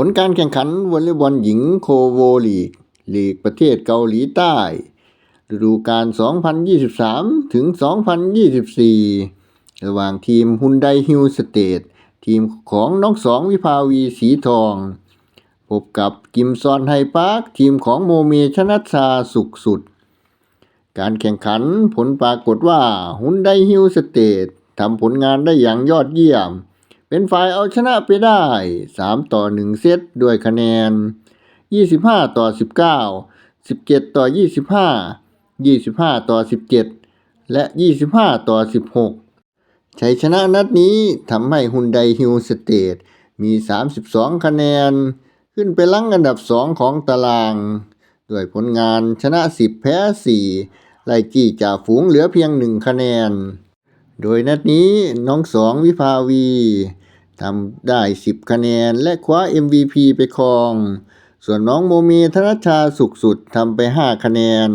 ผลการแข่งขันวอลเลย์บอลหญิงโคโวลีกลีกประเทศเกาหลีใต้ฤดูกาล 2023 ถึง 2024 ระหว่างทีมฮุนไดฮิลสเตททีมของน้องสองวิภาวีสีทอง พบกับกิมซอนไฮปาร์คทีมของโมเมชนัชชาสุขสุด การแข่งขันผลปรากฏว่าฮุนไดฮิลสเตททำผลงานได้อย่างยอดเยี่ยม เป็นฝ่ายเอาชนะไปได้ 3 ต่อ 1 เซตด้วยคะแนน 25 ต่อ 19 17 ต่อ 25 25 ต่อ 17 และ 25 ต่อ 16 ชัยชนะนัดนี้ทำให้ฮุนไดฮิลสเตทมี 32 คะแนน ขึ้นไปลังอันดับ 2 ของตาราง ด้วยผลงานชนะ 10 แพ้ 4 ไล่จี้จ่าฝูงเหลือเพียง 1 คะแนน โดยนัดนี้น้องสองวิภาวี ทำได้ 10 คะแนน และคว้า MVP ไปครอง ส่วนน้องโมเมธนชชาสุขสุดทำไป 5 คะแนน